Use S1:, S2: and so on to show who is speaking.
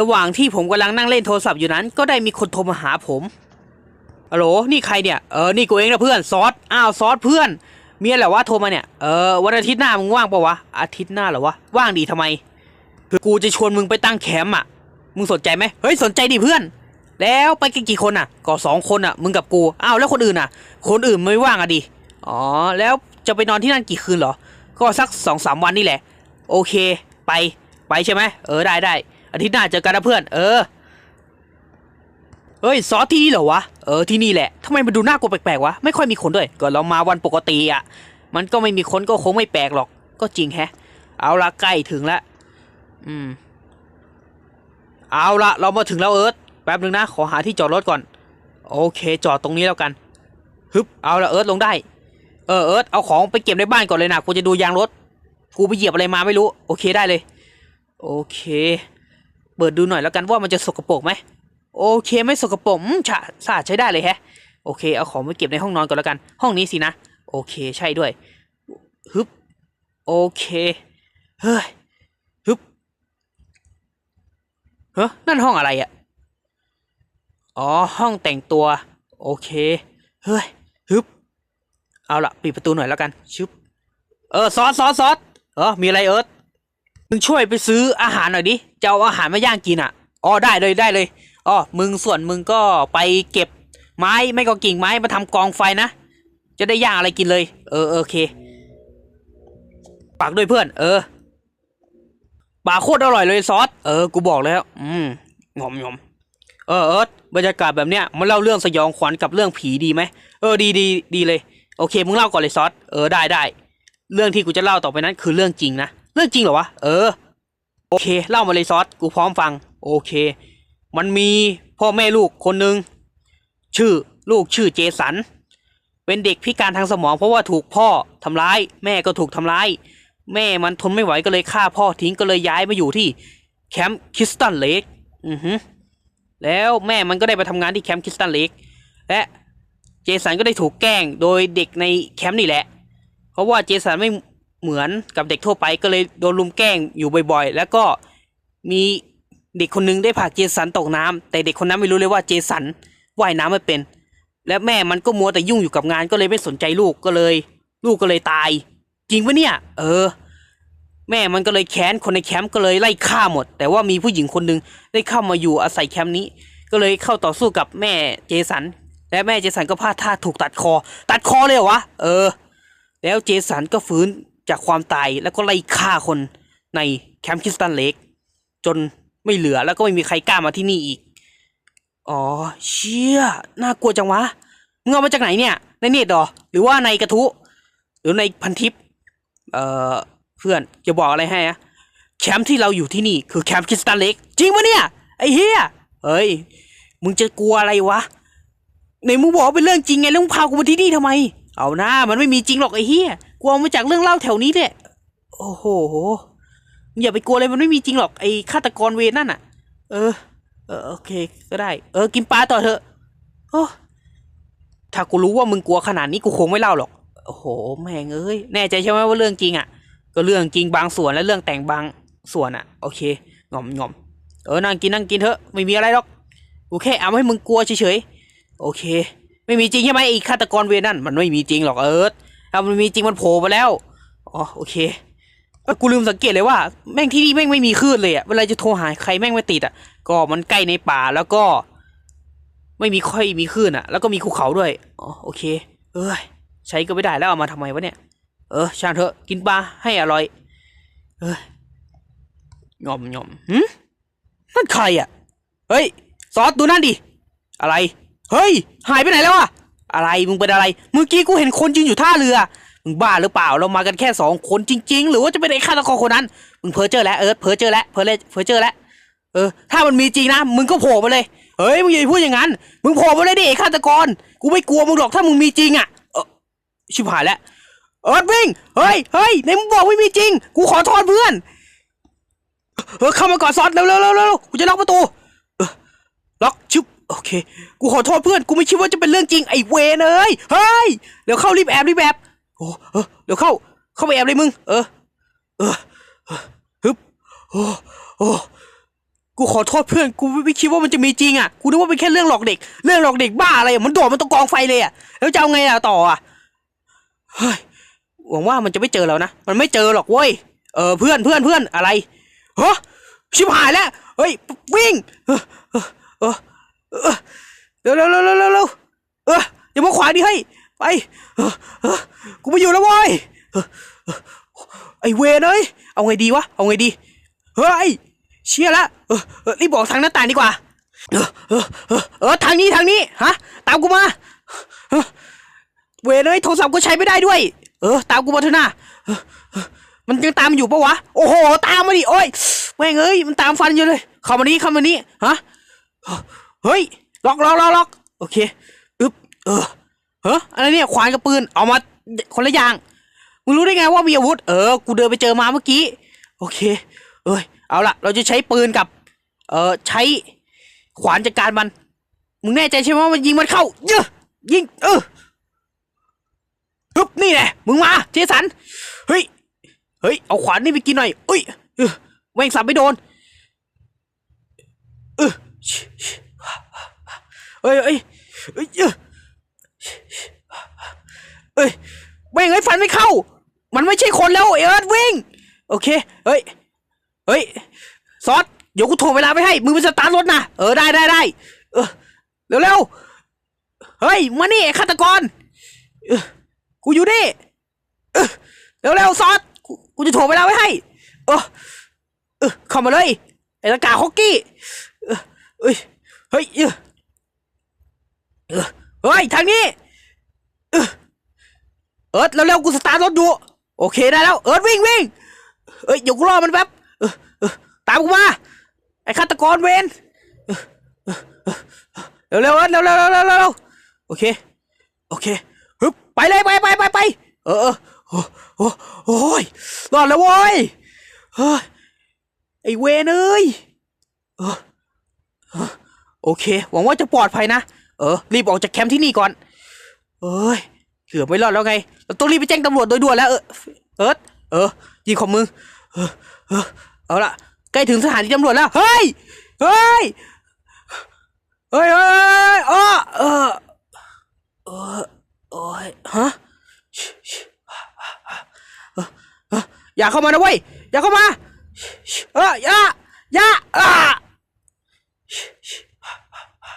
S1: ระหว่างที่ผมกำลังนั่งเล่นโทรศัพท์อยู่นั้น ก็ได้มีคนโทรมาหาผมฮัลโหลนี่ใครเนี่ย เออ นี่กูเองนะเพื่อน ซอส อ้าว ซอสเพื่อน เมีอะไรวะโทรมาเนี่ย เออ วันอาทิตย์หน้ามึงว่างปะวะ อาทิตย์หน้าเหรอวะ ว่างดีทำไม คือกูจะชวนมึงไปตั้งแคมป์อะ มึงสนใจไหมเฮ้ย สนใจดิเพื่อน แล้วไปกันกี่คนอะ ก็สองคนอะ มึงกับกู อ้าว แล้วคนอื่นอะ คนอื่นไม่ว่างอะดิ อ๋อ แล้วจะไปนอนที่นั่นกี่คืนเหรอ ก็สักสองสามวันนี่แหละ โอเค ไป ไปใช่ไหมเออ ได้ได้ อาทิตย์หน้าเจอกันนะเพื่อน เออ เฮ้ยซอสที่นี่เหรอวะ เออที่นี่แหละทำไมมันดูน่ากลัวแปลกๆวะ ไม่ค่อยมีคนด้วย ก็เรามาวันปกติอะ มันก็ไม่มีคนก็คงไม่แปลกหรอก ก็จริงแฮะ เอาละใกล้ถึงแล้วอืม เอาละเรามาถึงแล้วเอิร์ธแป๊บนึงนะ ขอหาที่จอดรถก่อน โอเค จอดตรงนี้แล้วกัน ฮึบ เอาละเอิร์ธลงได้ เออเอิร์ธเอาของไปเก็บในบ้านก่อนเลยนะกูจะดูยางรถ กูไปเหยียบอะไรมาไม่รู้ โอเคได้เลย โอเค ปิดดูหน่อยแล้วกันว่ามันจะสกปรกไหมโอเคไม่สกปรกอืมฉะสะอาดใช้ได้เลยแฮะ โอเคเอาของไปเก็บในห้องนอนก่อนแล้วกัน ห้องนี้สินะ โอเคใช่ด้วยฮึบโอเคเฮ้ยฮึบเฮ้ยนั่นห้องอะไรอะอ๋อห้องแต่งตัว โอเคเฮ้ยฮึบเอาละปิดประตูหน่อยแล้วกันชึบเออซอสซอสซอสเออมีอะไรเอิร์ธ มึงช่วยไปซื้ออาหารหน่อยดิจะเอาอาหารมาย่างกินอะอ๋อได้เลยได้เลยอ๋อมึงส่วนมึงก็ไปเก็บไม้ไม่ก็กิ่งไม้มาทำกองไฟนะ จะได้ย่างอะไรกินเลย เออโอเคปากด้วยเพื่อน เออปากโคตรอร่อยเลยซอส เออ กูบอกแล้ว อืมงอมงอมเออเอิร์ธบรรยากาศแบบเนี้ยมันเล่าเรื่องสยองขวัญกับเรื่องผีดีไหมเออดีดีดีเลย โอเค มึงเล่าก่อนเลยซอส เออได้ได้ เรื่องที่กูจะเล่าต่อไปนั้นคือเรื่องจริงนะ เรื่องจริงเหรอวะ เออ โอเค เล่ามาเลยซอส กูพร้อมฟัง โอเค มันมีพ่อแม่ลูกคนหนึ่งชื่อลูกชื่อเจสัน เป็นเด็กพิการทางสมองเพราะว่าถูกพ่อทำร้าย แม่ก็ถูกทำร้าย แม่มันทนไม่ไหวก็เลยฆ่าพ่อทิ้งก็เลยย้ายมาอยู่ที่แคมป์คิสตันเลกอือฮึแล้วแม่มันก็ได้ไปทำงานที่แคมป์คิสตันเลกและเจสันก็ได้ถูกแกล้งโดยเด็กในแคมป์นี่แหละ เพราะว่าเจสันไม่ เหมือนกับเด็กทั่วไปก็เลยโดนลุมแกล้งอยู่บ่อยๆ แล้วก็มีเด็กคนหนึงได้ผลักเจสันตกน้ำแต่เด็กคนนั้นไม่รู้เลยว่าเจสันว่ายน้ำไม่เป็น และแม่มันก็มัวแต่ยุ่งอยู่กับงานก็เลยไม่สนใจลูกก็เลย ลูกก็เลยตาย จริงปะเนี่ย เออ แม่มันก็เลยแค้นคนในแคมป์ก็เลยไล่ฆ่าหมด แต่ว่ามีผู้หญิงคนหนึ่งได้เข้ามาอยู่อาศัยแคมป์นี้ ก็เลยเข้าต่อสู้กับแม่เจสันและแม่เจสันก็พลาดท่าถูกตัดคอ ตัดคอเลยเหรอวะเออ แล้วเจสันก็ฟื้น จากความตายแล้วก็ไล่ฆ่าคนในแคมป์คิสตันเลกจนไม่เหลือแล้วก็ไม่มีใครกล้ามาที่นี่อีก อ๋อ เชี่ย น่ากลัวจังวะ มึงเอามาจากไหนเนี่ย ในเน็ตเหรอ หรือว่าในกระทุ หรือในพันทิป เอ่อ เพื่อนจะบอกอะไรให้อะแคมป์ที่เราอยู่ที่นี่คือแคมป์คิสตันเลกจริงปะเนี่ย ไอ้เฮียเฮ้ย มึงจะกลัวอะไรวะ ในมึงบอกว่าเป็นเรื่องจริงไงแล้วมึงพากูมาที่นี่ทำไม เอาหน้ามันไม่มีจริงหรอกไอ้เฮีย กลัวมาจากเรื่องเล่าแถวนี้แหละโอ้โหอย่าไปกลัวเลยมันไม่มีจริงหรอกไอ้ฆาตกรเวรนั่นน่ะ เออ เออโอเค ก็ได้ เออ กินปลาต่อเถอะโอ้ถ้ากูรู้ว่ามึงกลัวขนาดนี้กูคงไม่เล่าหรอกโอ้โห แม่งเอ้ยแน่ใจใช่ไหมว่าเรื่องจริงอะ ก็เรื่องจริงบางส่วนและเรื่องแต่งบางส่วนอะ โอเคงอมงอมเออนั่งกินนั่งกินเถอะไม่มีอะไรหรอกกูแค่เอาให้มึงกลัวเฉยๆโอเค ไม่มีจริงใช่ไหมไอ้ฆาตกรเวรนั่นมันไม่มีจริงหรอกเอิร์ธ ถ้ามันมีจริงมันโผล่มาแล้วอ๋อโอเคกูลืมสังเกตเลยว่าแม่งที่นี่แม่งไม่มีคลื่นเลยอะเวลาจะโทรหาใครแม่งไม่ติดอะก็มันใกล้ในป่าแล้วก็ ไม่มีค่อยมีคลื่นอะแล้วก็มีภูเขาด้วยอ๋อโอเค เอ้ยใช้ก็ไม่ได้แล้วเอามาทำไมวะเนี่ย เออช่างเถอะกินปลาให้อร่อย เอ้ยงอมงอมหืมนั่นใครอะเฮ้ยซอสดูนั่นดิอะไร เฮ้ย หายไปไหนแล้วอะ อะไรมึงเป็นอะไรเมื่อกี้กูเห็นคนยืนอยู่ท่าเรือมึงบ้าหรือเปล่าเรามากันแค่สองคนจริง ๆ หรือว่าจะเป็นไอ้ฆาตกรคนนั้นมึงเพอเจอแล้วเออเพอเจอแล้วเพอเลเพอเจอแล้วเออ ถ้ามันมีจริงนะมึงก็โผล่มาเลยเฮ้ยมึงอย่าพูดอย่างนั้นมึงโผล่มาเลยดิไอ้ฆาตกรกูไม่กลัวมึงหรอกถ้ามึงมีจริงอะชิบหายแล้วเอิร์ธวิ่งเฮ้ยเฮ้ยไหนมึงบอกไม่มีจริง กูขอโทษเพื่อนเออเข้ามาก่อนซอสเร็วเร็วเร็วเร็วกูจะล็อกประตูล็อกชึบ โอเค กูขอโทษเพื่อน กูไม่คิดว่าจะเป็นเรื่องจริงไอ้เวเอ้ยเฮ้ย เดี๋ยวเข้ารีบแอบรีบแอบโอ้เออเดี๋ยวเข้า เข้าไปแอบเลยมึง เออ เออเฮึบโอ้โอ้กูขอโทษเพื่อน กูไม่คิดว่ามันจะมีจริงอะ กูนึกว่าเป็นแค่เรื่องหลอกเด็ก เรื่องหลอกเด็กบ้าอะไรอะมันโดดมันตรงกองไฟเลยอะ แล้วจะเอาไงอะต่ออะ เฮ้ย หวังว่ามันจะไม่เจอเรานะ มันไม่เจอหรอกเว้ย เออเพื่อนเพื่อนเพื่อนอะไรฮะชิบหายแล้ว เฮ้ยวิ่ง เออเออ เร็วเร็วเร็วเร็วเร็วเอออย่ามาขวางดิเฮ้ไปเออเออกูไม่อยู่แล้วเว้ยเออไอเวรเอ้ยเอาไงดีวะเอาไงดีเฮ้ยเชี่ยละเออเออรีบบอกทางหน้าต่างดีกว่าเออเออเออทางนี้ทางนี้ฮะตามกูมาเวรเอ้ยโทรศัพท์ก็ใช้ไม่ได้ด้วย เออตามกูมาเถอะนะเออเออมันยังตามอยู่ปะวะโอ้โหตามมาดิโอ้ยแม่งเอ้ยมันตามฟันอยู่เลยเข้ามานี้เข้ามานี้ฮะ เฮ้ย ล็อกล็อกล็อกล็อกโอเค อึ๊บเออ เฮ้ออะไรเนี่ย ขวานกับปืน เอามาคนละอย่าง มึงรู้ได้ไงว่ามีอาวุธ เออ กูเดินไปเจอมาเมื่อกี้ โอเค เอ้ย เอาละเราจะใช้ปืนกับ เออใช้ขวานจัดการมัน มึงแน่ใจใช่ไหมว่ามันยิงมันเข้า เยอะ ยิง เออฮึบนี่แหละ มึงมา เจสัน เฮ้ย เฮ้ย เอาขวานนี่ไปกินหน่อยอุ้ยเออแม่งสับไม่โดน เออ เอ้ยเอ้ยเอ้ยเอ้ยเอ้ยแม่งเอ้ยฟันไม่เข้า มันไม่ใช่คนแล้วเอิร์ธวิ่ง โอเคเฮ้ยเฮ้ยซอสเดี๋ยวกูโทรเวลาไปให้มึงไปสตาร์ทรถนะเออได้ได้ได้เออเร็วเร็วๆเฮ้ยมานี่ฆาตกรเออกูอยู่นี่เออเร็วเร็วๆซอสกูกูจะโทรเวลาไว้ให้เออเออเข้ามาเลยไอ้ตะกาฮอกกี้เออเอ้ยเฮ้ย เออเฮ้ยทางนี้ เออเอิร์ธเร็วๆกูสตาร์ทรถอยู่โอเคได้แล้ว เอิร์ธวิ่งวิ่งเอ้ยเดี๋ยวกูรอมันแป๊บเออเออตามกูมาไอ้ฆาตกรเวนเออเออเร็วๆเอิร์ธเร็วๆเร็วๆเร็วๆเร็วโอเคโอเคฮึบไปเลยไปไปไปไปเออเออโอ้โอ้โอ้ยรอดแล้วโว้ยเฮ้ยไอเวนเอ้ยโอเค หวังว่าจะปลอดภัยนะ เออ รีบออกจากแคมป์ที่นี่ก่อน เอ้ย เกือบไม่รอดแล้วไง เราต้องรีบไปแจ้งตำรวจโดยด่วนแล้ว เออ เอิร์ธเออ ยิงของมึง เออ เออ เอาละใกล้ถึงสถานีตำรวจแล้ว เฮ้ย เฮ้ย เฮ้ยเฮ้ยเออเออเออโอ้ยฮะออเอออย่าเข้ามานะเว้ย อย่าเข้ามา เอออย่าอย่าอ่า